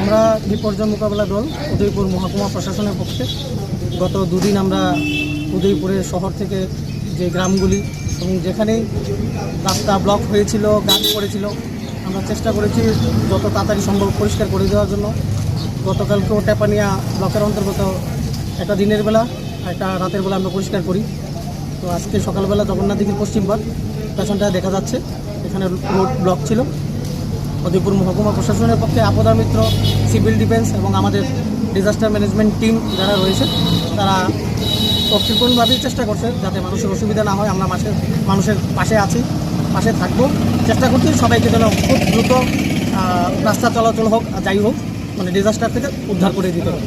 আমরা বিপর্যয় মোকাবেলা দল, উদয়পুর মহকুমা প্রশাসনের পক্ষে গত দুদিন আমরা উদয়পুরের শহর থেকে যে গ্রামগুলি এবং যেখানেই রাস্তা ব্লক হয়েছিল, গাছ পড়েছিল আমরা চেষ্টা করেছি যত তাড়াতাড়ি সম্ভব পরিষ্কার করে দেওয়ার জন্য। গতকালকেও টেপানিয়া ব্লকের অন্তর্গত একটা দিনের বেলা, একটা রাতের বেলা আমরা পরিষ্কার করি। তো আজকে সকালবেলা জগন্নাথ দিঘির পশ্চিম পেছনটা দেখা যাচ্ছে। এখানে রোড ব্লক ছিল। উদয়পুর মহকুমা প্রশাসনের পক্ষে আপদা মিত্র, সিভিল ডিফেন্স এবং আমাদের ডিজাস্টার ম্যানেজমেন্ট টিম যারা রয়েছে, তারা তফসিলপূর্ণভাবেই চেষ্টা করছে যাতে মানুষের অসুবিধা না হয়। আমরা মাসের মানুষের পাশে আছি। পাশে থাকব। চেষ্টা করছি সবাইকে যেন খুব দ্রুত রাস্তা চলাচল হোক যাই হোক মানে ডিজাস্টার থেকে উদ্ধার করে দিতে হবে